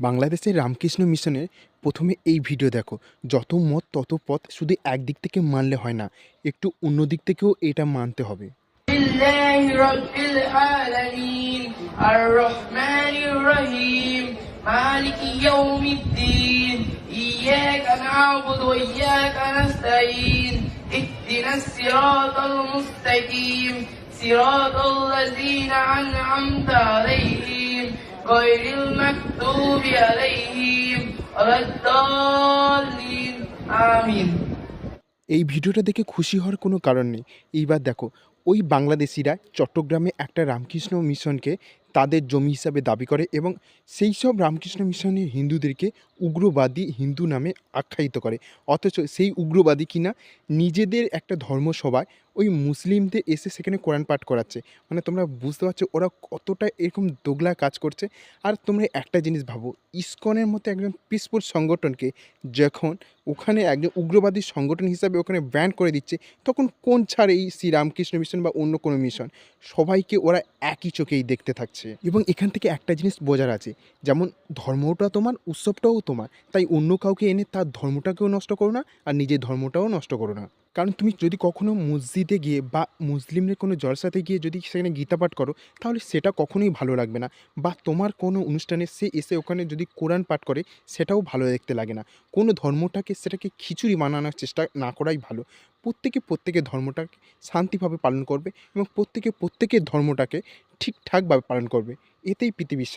বাংলাদেশের রামকৃষ্ণ মিশনের প্রথমে এই ভিডিও দেখো যত মত তত পথ শুধু একদিক থেকে মানলে হয় না একটু অন্য দিক থেকেও এটা মানতে হবে لله رب العالمين الرحمن الرحيم مالك يوم الدين إياك نعبد وإياك نستعين اهدنا الصراط المستقيم صراط الذين أنعمت عليهم غير المكتوب عليهم ولا الضالين آمين এই ভিডিওটা দেখে খুশি হওয়ার কোনো কারণ নেই এইবার দেখো ওই বাংলাদেশিরা চট্টগ্রামে একটা রামকৃষ্ণ মিশনকে তাদের জমি হিসাবে দাবি করে এবং সেই সব রামকৃষ্ণ মিশনের হিন্দুদেরকে উগ্রবাদী হিন্দু নামে আখ্যায়িত করে। অথচ সেই উগ্রবাদী কিনা নিজেদের একটা ধর্মসভায় ওই মুসলিমদের এসে সেখানে কোরআন পাঠ করাচ্ছে। মানে তোমরা বুঝতে পারছ ওরা কতটা এরকম দোগলা কাজ করছে। আর তোমরা একটা জিনিস ভাবো, ইস্কনের মতো একজন পিসফুল সংগঠনকে যখন ওখানে একজন উগ্রবাদী সংগঠন হিসাবে ওখানে ব্যান করে দিচ্ছে, তখন কোন ছাড় এই শ্রীরামকৃষ্ণ মিশন বা অন্য কোনো মিশন, সবাইকে ওরা একই চোখেই দেখতে থাকছে। এবং এখান থেকে একটা জিনিস বোঝার আছে, যেমন ধর্মটা তোমার, উৎসবটাও তোমার। তাই অন্য কাউকে এনে তার ধর্মটাকেও নষ্ট করো না আর নিজের ধর্মটাও নষ্ট করো না। কারণ তুমি যদি কখনো মসজিদে গিয়ে বা মুসলিমদের কোনো জলসাতে গিয়ে যদি সেখানে গীতা পাঠ করো, তাহলে সেটা কখনোই ভালো লাগবে না। বা তোমার কোনো অনুষ্ঠানে সে এসে ওখানে যদি কোরআন পাঠ করে, সেটাও ভালো দেখতে লাগে না। কোনো ধর্মটাকে সেটাকে খিচুড়ি বানানোর চেষ্টা না করাই ভালো। প্রত্যেকে প্রত্যেকের ধর্মটাকে শান্তিভাবে পালন করবে এবং প্রত্যেকে প্রত্যেকের ধর্মটাকে ঠিকঠাকভাবে পালন করবে। এতেই পৃথিবীর